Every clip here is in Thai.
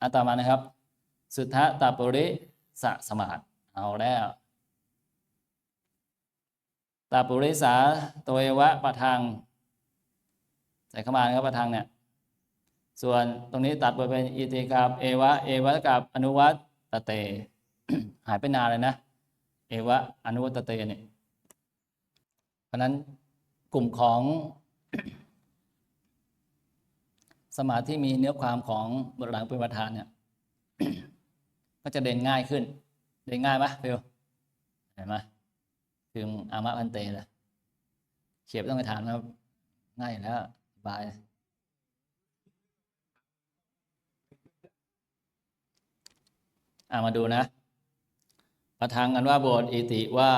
อันต่อมานะครับ สุทธะตาปุริสะสมาธิเอาแล้วตาปุริสาตัวเอวะปะทังใส่เข้ามานะครับปะทังเนี่ย ส่วนตรงนี้ตัดไปเป็นอิติกับเอวะเอวะกับอนุวัตตเต หายไปนานเลยนะ เอวะอนุวัตตเตเนี่ยเพราะนั้นกลุ่มของ สมาธิมีเนื้อความของบทหลังเป็นประธานเนี่ย ก็จะเด่นง่ายขึ้น เด่นง่ายไหมฟิวเห็นไหมถึงอามะพันเตเลยเขียบต้องไปถามนะครับ ง่ายแล้วบายอามาดูนะประทังอันว่าบทอิติว่า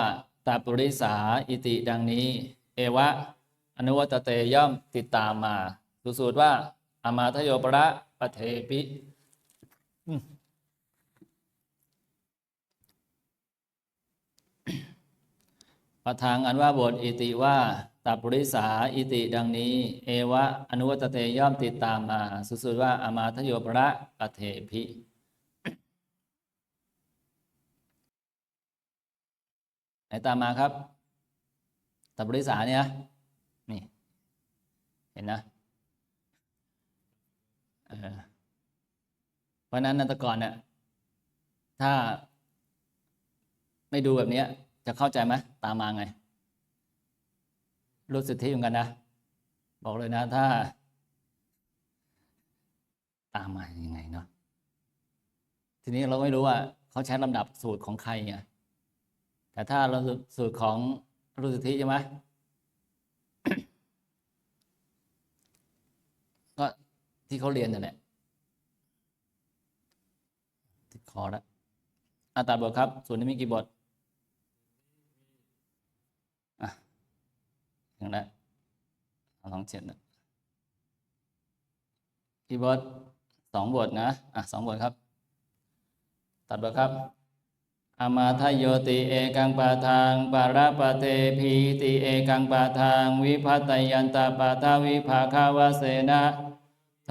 ตาปุริสาอิติดังนี้ เอวะ อนุวัตเตย่อมติดตามมาดูสูตรว่า อมาทโยประปะเทปิประทังอันว่าบทอิติว่าตาปุริสาอิติดังนี้ เอวะอนุวัตเตย่อมติดตามมา สุสูตรว่าอมาทโยประปะเทปิไหนตามมาครับตับริสาเนี่ยนี่ เห็นนะ เพราะนั้นนันตกรเนี่ยถ้าไม่ดูแบบนี้จะเข้าใจไหมตามมาไง รู้สิทธิเหมือนกันนะ บอกเลยนะถ้า ตามมายังไงเนาะทีนี้เราไม่รู้ว่าเขาใช้ลำดับสูตรของใครไงแต่ถ้าเราสูตรของรู้สิทธิใช่ไหม ก็ ที่เขาเรียนนั่นแหละติดคอแล้วอาตราบทครับ ส่วนนี้มีกี่บทอะอย่างนั้นเอาลองเจ็ดนะกี่บทสองบทนะ อะสองบทครับ ตัดบทครับอามาทโยติเอกังปาทางปาราปะเตพีติเอกังปาทาง วิพัตยันตาปาทาวิภาคาวเสนะ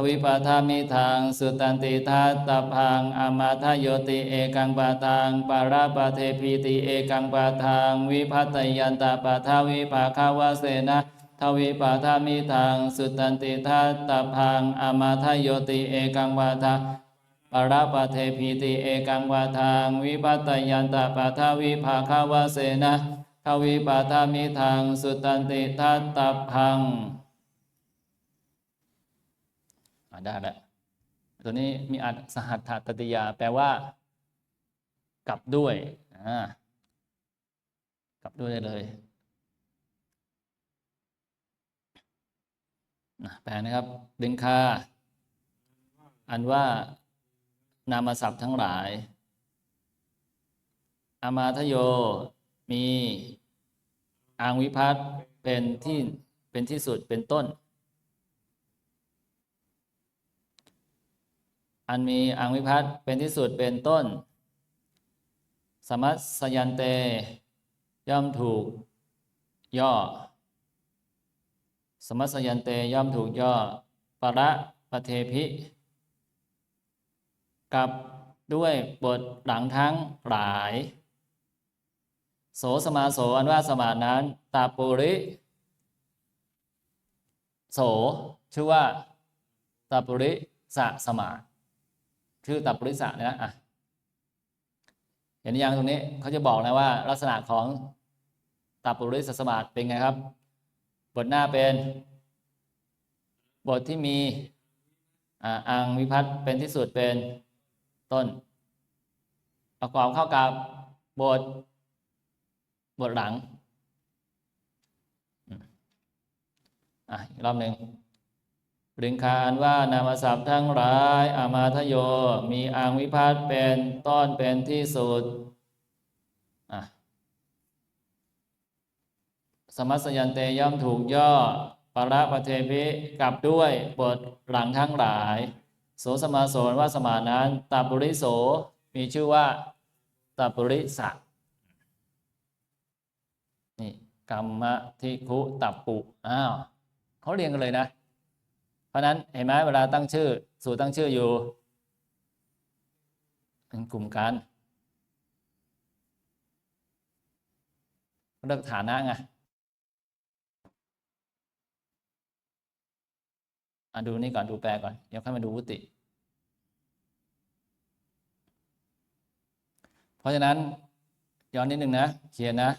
วิปาทามิทางสุตันติทัตตพังอมาทโยติเอกังปาทางปาราปะเทพีติเอกังปาทางวิพัตยันตาปาทาวิภาคาวเสนะทวิปาทามิทางสุตันติทัตตพังอมาทโยติเอกังปาทางปราปะเทพีติเอกังวาทางวิปัตยันตาปะทาวิภาคาวาเสนะทวิปาทามิทางสุตันติทัตตพังอ่า ได้แล้วตัวนี้มีอัดสหัตถตติยา แปลว่า กลับด้วยกลับด้วยได้เลยแปลนะครับดึงคาอันว่านามศัพท์ทั้งหลาย อามาทโย มีอางวิพัตน์เป็นที่เป็นที่สุดเป็นต้น อันมีอางวิพัตเป็นที่สุดเป็นต้น สมัสยันเต ย่อมถูกย่อ สมัสยันเตย่อมถูกย่อประปะเทพิ กับด้วยบทหลังทั้งหลาย โสสมาโสอันว่าสมานั้น ตาปุริ โสชื่อว่าตาปุริสะสมา ชื่อตาปุริสะนะอะเห็นยังตรงนี้เขาจะบอกนะว่า ลักษณะของตาปุริสะสมาเป็นไงครับ บทหน้าเป็น บทที่มีอังวิพัตน์เป็นที่สุดเป็นต้น ประกอบเข้ากับบท บทหลัง อะอีกรอบหนึ่ง ปริงคารว่านามศัพท์ทั้งหลายอามาทโย มีอังวิพัตเป็นต้นเป็นที่สุดสมัสยันเตย่อมถูกย่อปะระปะเทพิกลับด้วยบทหลังทั้งหลาย โสสมาโสนว่าสมานั้นตาปุริโสมีชื่อว่าตาปุริสะนี่กรรมทิคุตับปุอ้าวเขาเรียงกันเลยนะ เพราะนั้นเห็นไหมเวลาตั้งชื่อ สูตรตั้งชื่ออยู่เป็นกลุ่มกันเลือกฐานะไงอะดูนี่ก่อนดูแปลก่อนเดี๋ยวค่อยมาดูวุติ เพราะฉะนั้นย้อนนิดนึงนะเขียนนะ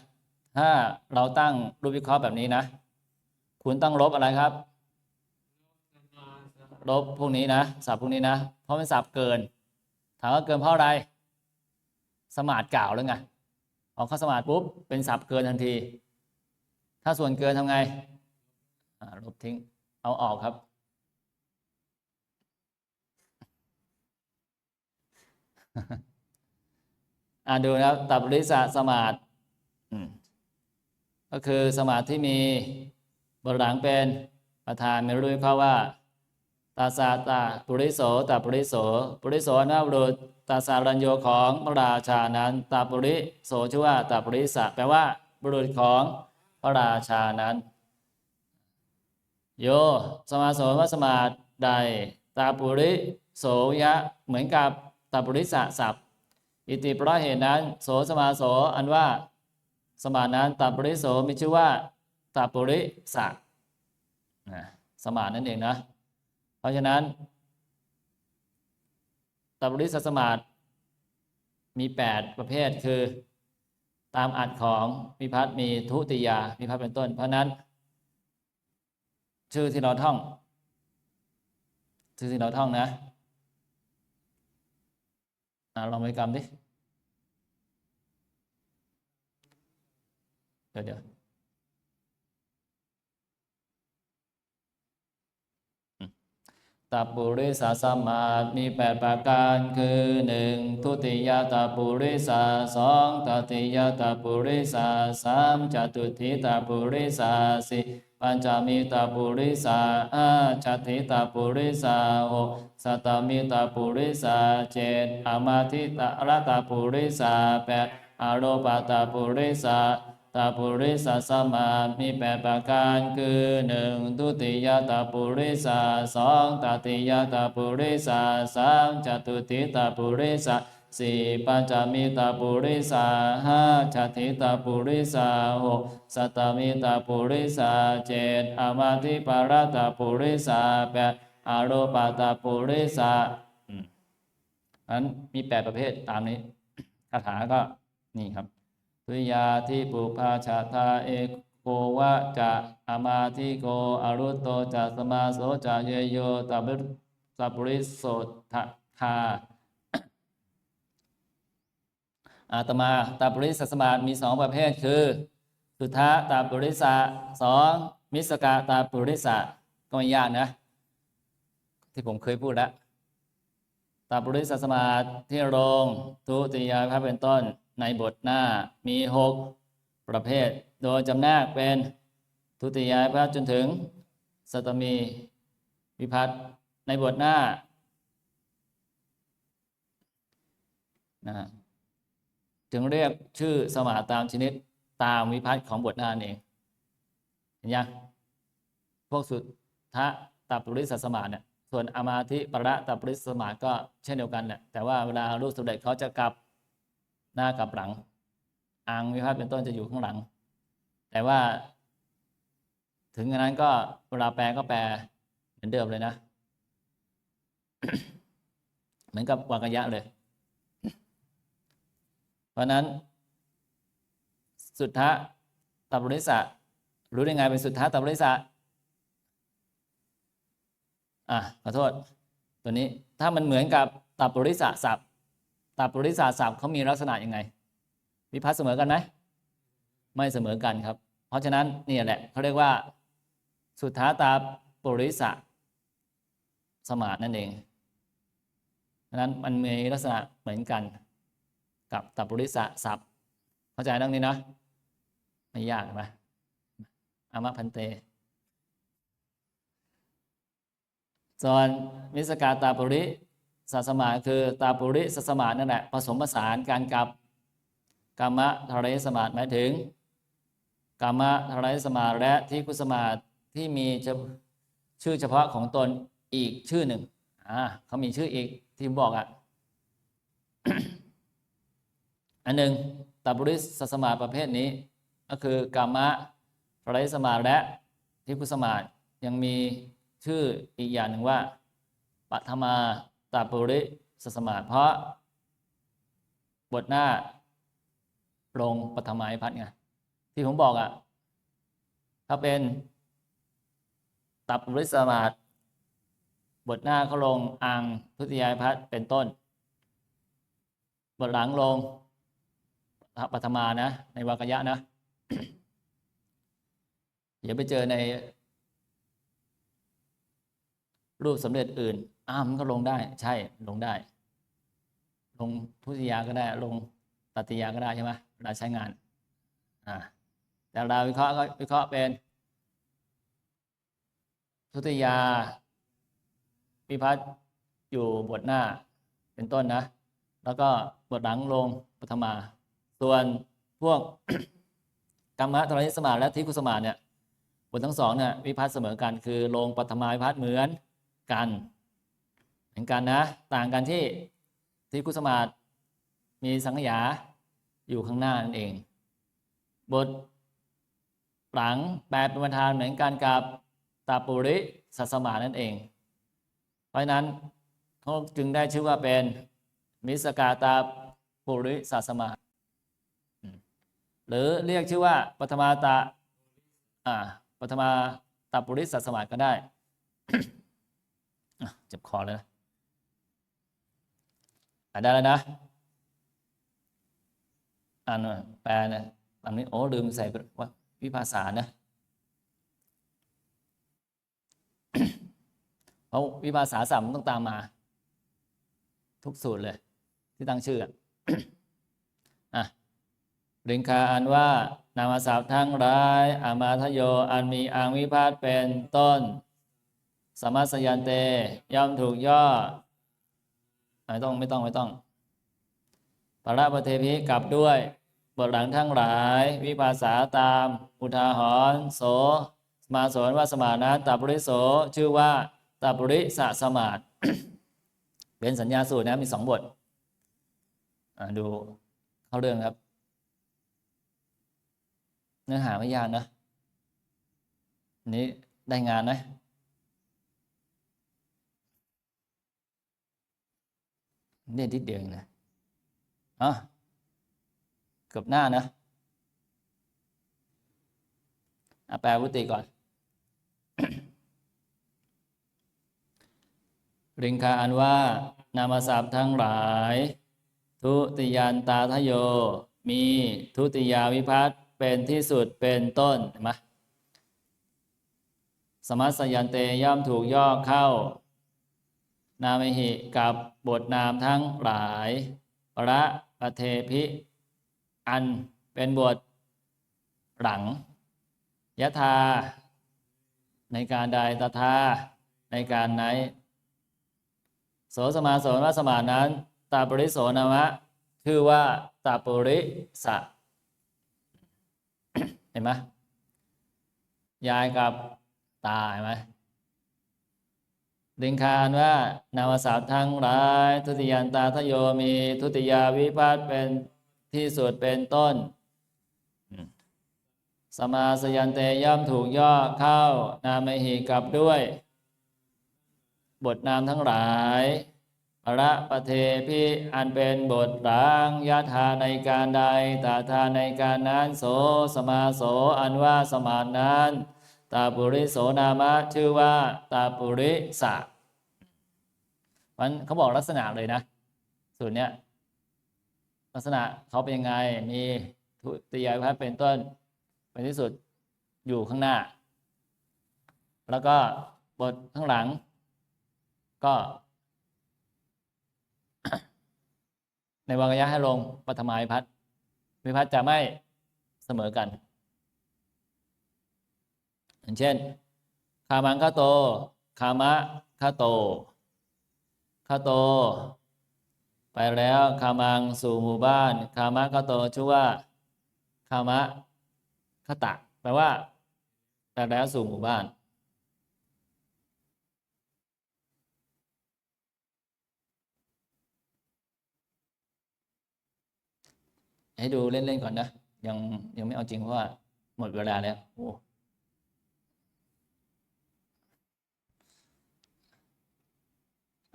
ถ้าเราตั้งรูปวิเคราะห์แบบนี้นะ คุณต้องลบอะไรครับ ลบพวกนี้นะสับพวกนี้นะ เพราะมันสับเกิน ถามว่าเกินเพราะอะไร สมาร์ทกล่าวแล้วไงออกข้อสมาร์ทปุ๊บเป็นสับเกินทันที ถ้าส่วนเกินทำไงลบทิ้งเอาออกครับ อ่าดูนะครับตับริสะสมาร์ทอืมก็คือสมาร์ทที่มีบทหลังเป็นประธานไม่รู้ด้วยเพราะว่า ตาสาตาปุริโสตาปุริโสปุริโสนาบุรุษตาสารัญโยของพระราชานั้นตาปุริโสชื่อว่าตาปุริสะแปลว่า บุรุษของพระราชานั้น โย สมาโสวสมาดใดตาปุริโสยะ เหมือนกับตาปุริสะศัพท์อิติเพราะเหตุนั้น โสสมาโสอันว่า สมานั้นตาปุริโสมีชื่อว่าตาปุริสะสมานั่นเองนะ เพราะฉะนั้นตับริสสมาตมี 8 ประเภทคือ ตามอัดของมิพัฒน์มีทุติยามิพัฒน์เป็นต้น เพราะนั้น ชื่อที่เราท่อง ชื่อที่เราท่องนะอะลองไปกรรมดิ เดี๋ยวเดี๋ยว ตัปุริสาสมาธิมีแปดประการคือหนึ่งทุติยตับปุริสาสองตติยตับปุริสาสามจตุทิตับปุริสาสี่ปัญจมิตับปุริสาห้าจัติตับปุริสาหกสัตตมิตับปุริสาเจ็ดอมาทิตระตับปุริสาแปดอารปตับปุริสา ตาปุริสสมามีแปดประการคือหนึ่งทุติยตาปุริสสองตติยตาปุริสสามจตุติตาปุริสสี่ปัญจมิตาปุริสาห้าชัติตาปุริสาหกสัตตมิตาปุริสาเจ็ดอมาทิปารตาปุริสาแปดอารปาตาปุริสาอันมีแปดประเภทตามนี้คาถาก็นี่ครับ ทุยาทิปุภาชาทาเอโกวะจะอามาทิโกอรุตโตจะสมาโสจะเยโยตับสัปริโสทะคาอาตมาตาปริสสมามีสองประเภทคือ สุทธะตาปริสะสองมิสกาตาปริสะก็ไม่ยากนะ ที่ผมเคยพูดแล้วตาปริสสมาที่โรงทุติยาภาพเป็นต้น ในบทหน้ามีหกประเภท โดยจำแนกเป็นทุติยาภาพจนถึงสตมีวิพัฒน์ในบทหน้านะจึงเรียกชื่อสมาตามชนิดตามวิพัฒน์ของบทหน้าเองเห็นยังพวกสุดทะตับปริสสมาเนี่ยส่วนอมาธิประตับปริสสมาก็เช่นเดียวกันเนี่ยแต่ว่าเวลารูปสมเด็จเขาจะกลับ หน้ากับหลัง อังวิพัฒน์เป็นต้นจะอยู่ข้างหลัง แต่ว่า ถึงอย่างนั้นก็เวลาแปลก็แปลเหมือนเดิมเลยนะ เหมือนกับวากยะเลย เพราะนั้น สุทธะตับริสะรู้ได้ไงเป็นสุทธะตับริสะอะขอโทษ ตัวนี้ถ้ามันเหมือนกับตับริสะศัพท์ ตับริสะศัพท์เขามีลักษณะยังไง วิพัฒน์เสมอกันไหมไม่เสมอกันครับ เพราะฉะนั้นนี่แหละเขาเรียกว่าสุทธาตาปริสะสมาธินั่นเองดังนั้นมันมีลักษณะเหมือนกัน กับตับปริสะศัพท์ เข้าใจดังนี้นะไม่ยากไหมอามะพันเต ส่วนมิสกาตาปริ สัสมาคือตาปุริสัสมานั่นแหละผสมผสานกันกับกรรมะทะเลสมาหมายถึงกรรมะทะเลสมาและที่กุสมาที่มีชื่อเฉพาะของตนอีกชื่อหนึ่งอ่าเขามีชื่ออีกที่บอกอะ่ะอันหนึ่งตับริสสมาประเภทนี้ ก็คือกามะปริสมาและทิพุสมายังมีชื่ออีกอย่างหนึ่งว่าปัทมา ตาปุริสสมาเพราะ บทหน้า ลงปฐมาวิพัฒน์ไงที่ผมบอกอะ่ะ ถ้าเป็นตับปุริสสมาธิบทหน้าเขาลงอังทุติยายพัฒน์เป็นต้น บทหลังลงปฐมานะ ในวากยะนะอย่าไปเจอในรูปสำเร็จอื่น อ้ามันก็ลงได้ ใช่ลงได้ ลงทุติยาก็ได้ ลงตัติยาก็ได้ใช่ไหมเวลาใช้งานอ่าแต่เราวิเคราะห์ก็วิเคราะห์เป็นทุติยาวิพัฒน์อยู่บทหน้าเป็นต้นนะ แล้วก็บทหลังลงปฐมา ส่วนพวกกรรมะธรณิสมาและทิคุสมาเนี่ยบททั้งสองเนี่ยวิพัฒน์เสมอกันคือลงปฐมาวิพัฒน์เหมือนกัน เหมือนกันนะ ต่างกันที่ทิคุสมาธิมีสังขยาอยู่ข้างหน้านั่นเอง บทหลังแปลเป็นประธานเหมือนกันกับตาปุริสัสมานั่นเอง เพราะนั้นเขาจึงได้ชื่อว่าเป็นมิสกาตาปุริสัสมาหรือเรียกชื่อว่าปฐมาตาอ่าปฐมาตาปุริสัสมาก็ได้ เจ็บคอเลยนะ อ่านได้แล้วนะอ่านแปลนะตามนี้โอ้ลืมใส่ว่าวิภาษานะเพราะวิภาษาสามต้องตามมา ทุกสูตรเลย ที่ตั้งชื่ออะริงคาอันว่า นามศัพท์ทั้งหลาย อามาทโย อันมีอังวิพาทเป็นต้น สมัสยันเต ย่อมถูกย่อ ไม่ต้องไม่ต้องไม่ต้องปาราปเทพิกลับด้วยบทหลังทั้งหลาย วิภาษาตาม อุทาหรณ์โสสมาสนว่าสมานั้นตัปริโสชื่อว่าตัปริสะสมาดเป็นสัญญาสูตรนะมีสองบทอ่าดูเข้าเรื่องครับ เนื้อหาไม่ยากนะนนี้ได้งานนะ เนี่ยนิดเดียวเองนะอะเกือบหน้านะอะแปลวุติก่อนริงคาอันว่า นามศัพท์ทั้งหลาย ทุติยานตาทโย มีทุติยาวิพัตเป็นที่สุดเป็นต้นเห็นไหมสมัสยันเตย่อมถูกย่อเข้า นามหิกับบทนามทั้งหลาย ประปเทพิ อันเป็นบทหลังยะธาในการใดตถาในการไหน โสสมาโสนวสมานั้นตาปริโสนามะคือว่าตาปุริสะเห็นไหมยายกับตาเห็นไหม ดิงคารว่านามศัพท์ทั้งหลาย ทุติยันตาทโยมีทุติยาวิพัตเป็นที่สุดเป็นต้น สมาสยันเตย่อมถูกย่อเข้า นามหิกับด้วย บทนามทั้งหลายประปะเทพิอันเป็นบทหลังยะธาในการใดตาธาในการนั้นโสสมาโสอันว่าสมานนั้นตาปุริโสนามะชื่อว่าตาปุริสะ มันเขาบอกลักษณะเลยนะ สูตรเนี้ยลักษณะเขาเป็นยังไงมีทุติยพัฒเป็นต้น เป็นที่สุดอยู่ข้างหน้า แล้วก็บทข้างหลัง ก็ ในวรรณยะให้ลงปฐมาวิพัฒน์วิพัฒน์จะไม่เสมอกันอย่างเช่น คามังคาโต คามะคาโต คาโต ไปแล้วคามังสู่หมู่บ้านคามะคาโตชื่อว่าคามะคตะแปลว่าไปแล้วสู่หมู่บ้านให้ดูเล่นๆก่อนนะ ยังยังไม่เอาจริงเพราะว่าหมดเวลาแล้วโอ้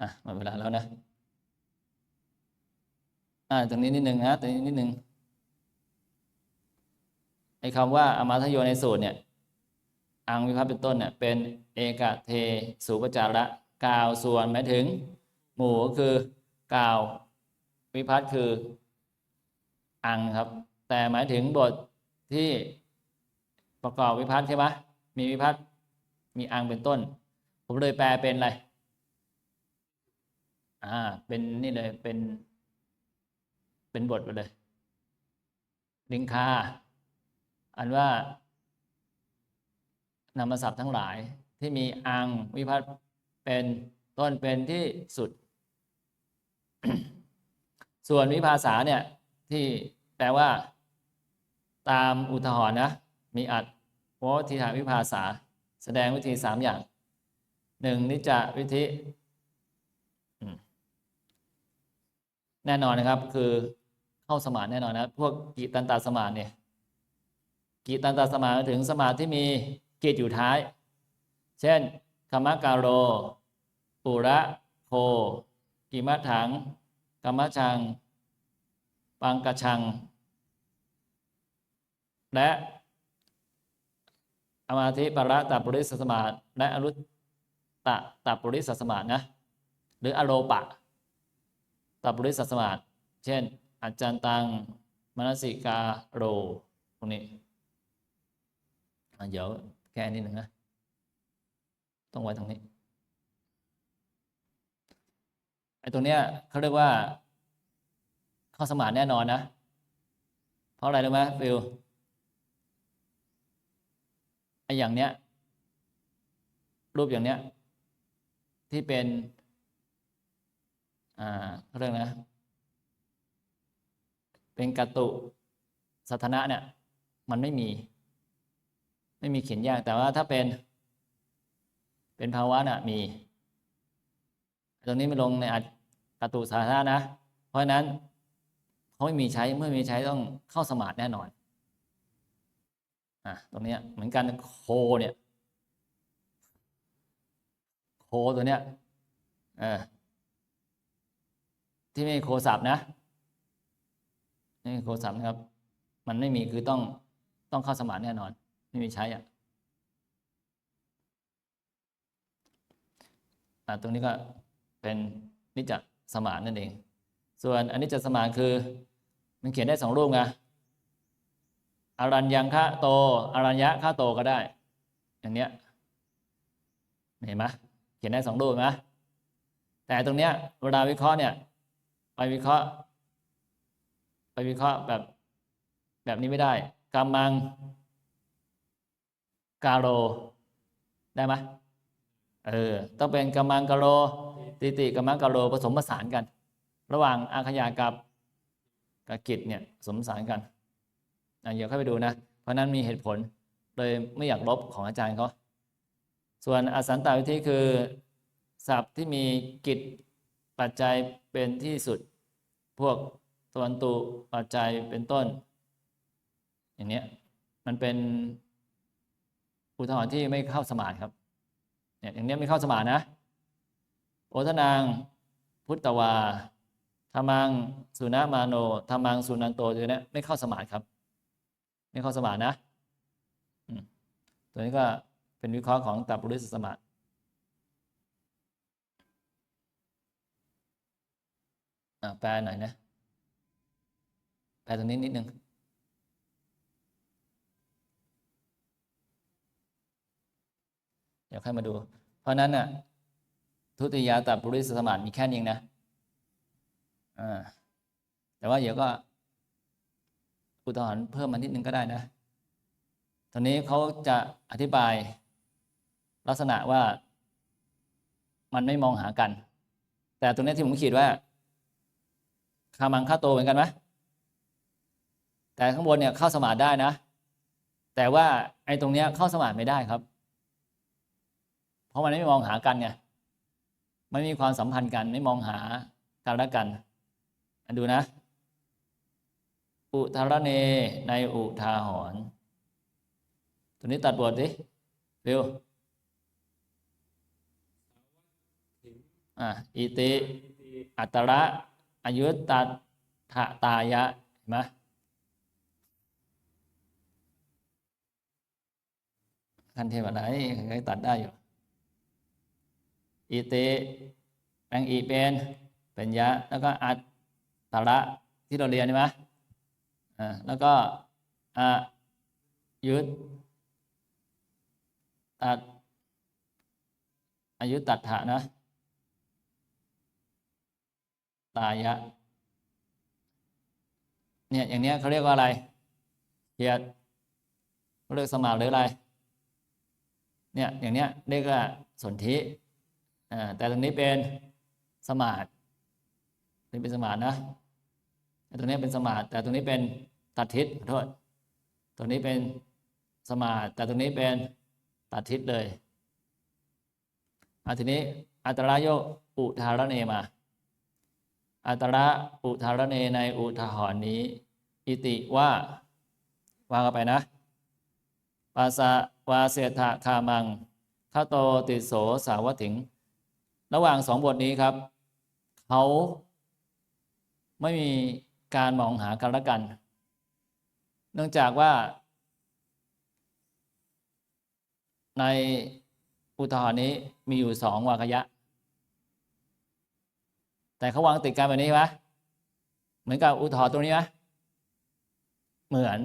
อะหมดเวลาแล้วนะอ่าตรงนี้นิดนึงนะตรงนี้นิดนึงไอ้คำว่าอมาทโยในสูตรเนี่ยอังวิพัฒน์เป็นต้นเนี่ยเป็นเอกเทสุปจาระกล่าวส่วนหมายถึง หมู่ก็คือกล่าววิพัฒน์คืออังครับ แต่หมายถึงบทที่ประกอบวิพัฒน์ใช่ไหมมีวิพัฒน์มีอังเป็นต้น ผมเลยแปลเป็นอะไร อ่า เป็นนี่เลย เป็น เป็นบทไปเลย ลิงคา อันว่านามศัพท์ทั้งหลายที่มีอังวิพัฒน์เป็นต้นเป็นที่สุด ส่วนวิภาษาเนี่ย ที่แปลว่า ตามอุทหรณ์นะ มีอัดโพธิฐาวิภาษา แสดงวิธีสามอย่างหนึ่งนิจจวิธีอืม แน่นอนนะครับ คือเข้าสมาธิแน่นอนนะพวกกิตันตาสมาธิเนี่ยกิตันตาสมาธิถึงสมาธิที่มีกิจอยู่ท้าย เช่นคมการโร ปุระโคกิมัถังกรรมชัง ปังกะชัง และอมาธิประตัปปุริสสมาธิและอรุตตะตัปปุริสสมาธินะ หรืออโลปะ ตัปปุริสสมาธิเช่น อาจารย์ตังมนสิกาโรตรงนี้เดี๋ยวแก้นิดหนึ่งนะ ต้องไว้ตรงนี้ไอ้ตรงเนี้ยเขาเรียกว่า เข้าสมานแน่นอนนะ เพราะอะไรรู้ไหมฟิลไอ้อย่างเนี้ย รูปอย่างเนี้ย ที่เป็น อ่าเขาเรียกนะ เป็นกตุสัทนะเนี่ย มันไม่มี ไม่มีเขียนยากแต่ว่าถ้าเป็น เป็นภาวะน่ะ มีตรงนี้ไม่ลงในอัดกตุสาธารณะนะ เพราะฉะนั้นเขาไม่มีใช้เมื่อมีใช้ต้องเข้าสมาธิแน่นอนอะตรงนี้เหมือนกันโคเนี่ยโคตัวเนี้ยเออ ที่ไม่โคสับนะนี่โคสับนะครับ มันไม่มีคือต้องต้องเข้าสมาธิแน่นอน ไม่มีใช้อะอะตรงนี้ก็เป็นนิจจสมานนั่นเอง ส่วนอันนี้จะสมานคือ มันเขียนได้สองรูปไงอารัญยังคะโตอารัญญะคะโตก็ได้อย่างเนี้ยเห็นไหมเขียนได้สองรูปไหมแต่ตรงเนี้ยเวลาวิเคราะห์เนี่ย ไปวิเคราะห์ ไปวิเคราะห์แบบ แบบนี้ไม่ได้กามัง กาโร ได้ไหมเออ ต้องเป็นกามังกาโร ติติกามังกาโรผสมผสานกัน ระหว่างอาขยากับกกิจเนี่ยสมผสานกันเดี๋ยวเข้าไปดูนะ เพราะนั้นมีเหตุผลเลยไม่อยากลบของอาจารย์เขาส่วนอสันตวิธีคือศัพท์ที่มีกิจ ปัจจัยเป็นที่สุด พวกตวันตุปัจจัยเป็นต้น อย่างเนี้ยมันเป็นอุทหรณ์ที่ไม่เข้าสมาธิครับเนี่ยอย่างเนี้ยไม่เข้าสมาธินะโอทนางพุทธวาธรรมังสุนามาโนธรรมังสุนันโตตัวเนี้ยไม่เข้าสมาธิครับ ไม่เข้าสมาธินะตัวนี้ก็เป็นวิเคราะห์ของตับปุริสสมาธิ แปลหน่อยนะ แปลตรงนี้นิดนึงเดี๋ยวค่อยมาดู เพราะนั้นน่ะ ทุติยาตับปุริสสมาธิมีแค่นี้เองนะอ่าแต่ว่าเดี๋ยวก็อุทหรณ์เพิ่มมานิดนึงก็ได้นะตอนนี้เขาจะอธิบายลักษณะว่ามันไม่มองหากัน แต่ตรงนี้ที่ผมขีดว่า คามังค่าโตเหมือนกันไหมแต่ข้างบนเนี่ยเข้าสมาธิได้นะ แต่ว่าไอ้ตรงเนี้ยเข้าสมาธิไม่ได้ครับ เพราะมันไม่มองหากันไงไม่มีความสัมพันธ์กันไม่มองหากันและกันอันดูนะ อุทารเนในอุทาหรณ์ตัวนี้ตัดบทดิเร็วอะอิติ อัตระ อายุตตัทะตายะเห็นไหมขั้นเทวดาใครตัดได้อยู่อิติแปลงอีเป็นเป็นยะ แล้วก็อัตตระที่เราเรียนใช่ไหมอ่าแล้วก็อายุตตัดอายุตัดถะนะ ตายะ เนี่ยอย่างเนี้ยเขาเรียกว่าอะไรเกียรติเรียกสมาหรืออะไร เนี่ยอย่างเนี้ยเรียกว่าสนธิอ่าแต่ตรงนี้เป็นสมาธินี่เป็นสมาธินะแต่ตรงนี้เป็นสมาธิแต่ตรงนี้เป็นตัดทิศขอโทษตรงนี้เป็นสมาธิแต่ตรงนี้เป็นตัดทิศเลยอาทีนี้อัตระโยอุทารเนมา อัตระอุทารเนในอุทาหรณ์นี้ อิติว่าวางกันไปนะปาสาวาเสถะคามังข้าโตติโสสาวถิง ระหว่างสองบทนี้ครับ เขาไม่มีการมองหากันละกัน เนื่องจากว่า ในอุทาหรณ์นี้มีอยู่สองวากยะ แต่เขาวางติดกันแบบนี้ไหมเหมือนกับอุทาหรตัวนี้ไหมเหมือน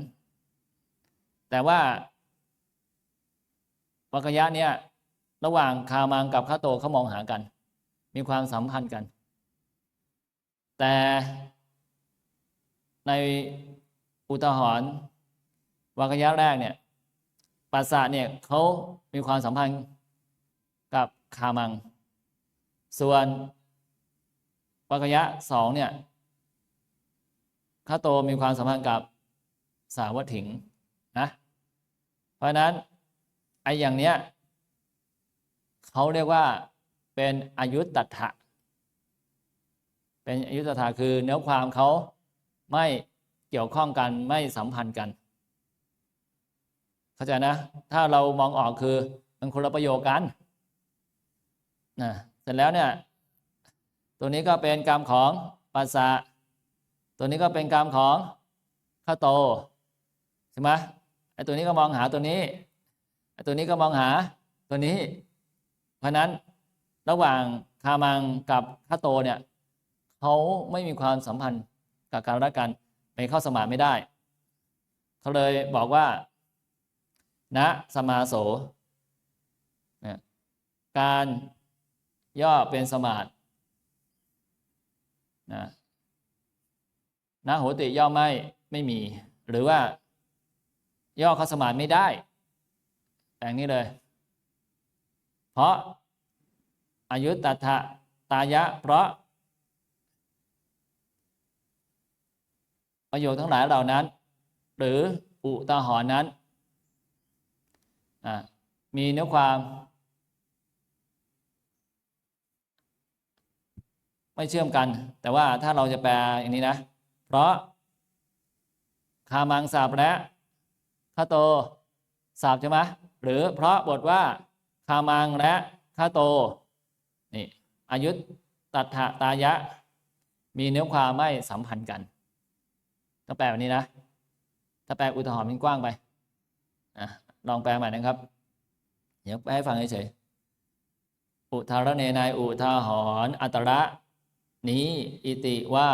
แต่ว่าวากยะเนี่ย ระหว่างคามังกับข้าโตเขามองหากัน มีความสัมพันธ์กัน แต่ในอุทหรณ์วากยะแรกเนี่ยปัสสะเนี่ยเขามีความสัมพันธ์กับคามัง ส่วน วากยะสองเนี่ยข้าโตมีความสัมพันธ์กับสาวัตถิงนะ เพราะนั้นไอ้อย่างเนี้ยเขาเรียกว่าเป็นอายุตัถะเป็นอายุตตัถะคือเนื้อความเขาไม่เกี่ยวข้องกันไม่สัมพันธ์กัน เข้าใจนะ ถ้าเรามองออกคือมันคนละประโยคกันนะเสร็จแล้วเนี่ย ตัวนี้ก็เป็นกรรมของปัสสะตัวนี้ก็เป็นกรรมของข้าโตใช่ไหมไอ้ตัวนี้ก็มองหาตัวนี้ไอ้ตัวนี้ก็มองหาตัวนี้ เพราะนั้นระหว่างคามังกับข้าโตเนี่ยเขาไม่มีความสัมพันธ์กับการรักกันไปเข้าสมาธิไม่ได้ เขาเลยบอกว่าณสมาโส การย่อเป็นสมาธิ นะณโหติย่อไม่ไม่มี หรือว่า ย่อเข้าสมาธิไม่ได้ แต่งนี้เลย เพราะอายุตัทะตายะ เพราะ ประโยชน์ทั้งหลายเหล่านั้น หรืออุตาหรณ์นั้นมีเนื้อความ ไม่เชื่อมกัน แต่ว่าถ้าเราจะแปลอย่างนี้นะ เพราะ คามังสาบและข้าโตสาบใช่ไหมหรือเพราะบทว่า คามังและข้าโตนี่อายุตัทะตายะ มีเนื้อความไม่สัมพันธ์กันต้องแปลแบบนี้นะ ถ้าแปลอุทหรณ์มันกว้างไปอะลองแปลใหม่นะครับ เดี๋ยวแปลให้ฟังเฉยๆอุทารเนนายอุทาหรณ์อัตระ นี้ อิติว่า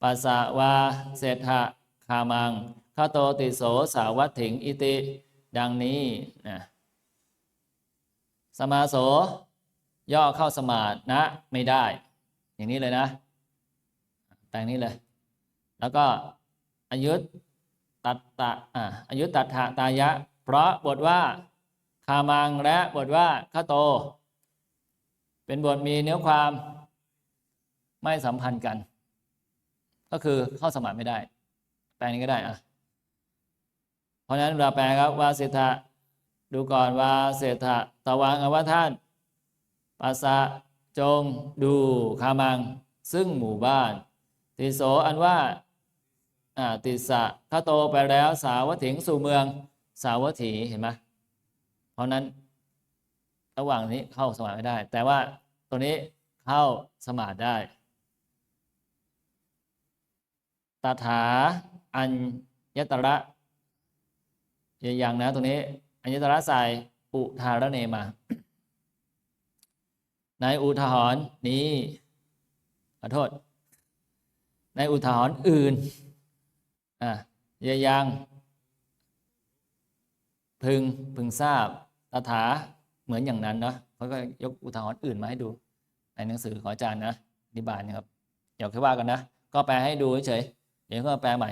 ปัสสาวาเศรษฐะคามังข้าโตติโสสาวัตถิง อิติ ดังนี้นะสมาโส ย่อเข้าสมาธินะไม่ได้ อย่างนี้เลยนะแปลงนี้เลย แล้วก็อายุตัตตะอ่าอายุตัตถะตายะ เพราะบทว่าคามังและบทว่าข้าโต เป็นบทมีเนื้อความ ไม่สัมพันธ์กัน ก็คือเข้าสมาธิไม่ได้ แปลนี้ก็ได้อะเพราะฉะนั้นเราแปลครับว่าเศรษฐะดูก่อนว่าเศรษฐะตะวังอวท่านปัสสะจงดูคามัง ซึ่งหมู่บ้าน ติโสอันว่าอาติสะถ้าโตไปแล้วสาวัตถิงสู่เมืองสาวัตถีเห็นไหมเพราะนั้นระหว่างนี้เข้าสมาธิไม่ได้ แต่ว่าตัวนี้เข้าสมาธิได้ ตถาอัญยตระอย่างนะตรงนี้ อัญยตระใส่อุทารเนมา ในอุทาหรณ์นี้ขอโทษ ในอุทาหรณ์อื่นอะยยัง พึงพึงทราบตถาเหมือนอย่างนั้นเนาะเขาก็ยกอุทาหรณ์อื่นมาให้ดู ในหนังสือของอาจารย์นะอธิบายนะครับ เดี๋ยวค่อยว่ากันนะ ก็แปลให้ดูเฉย เดี๋ยวก็แปลใหม่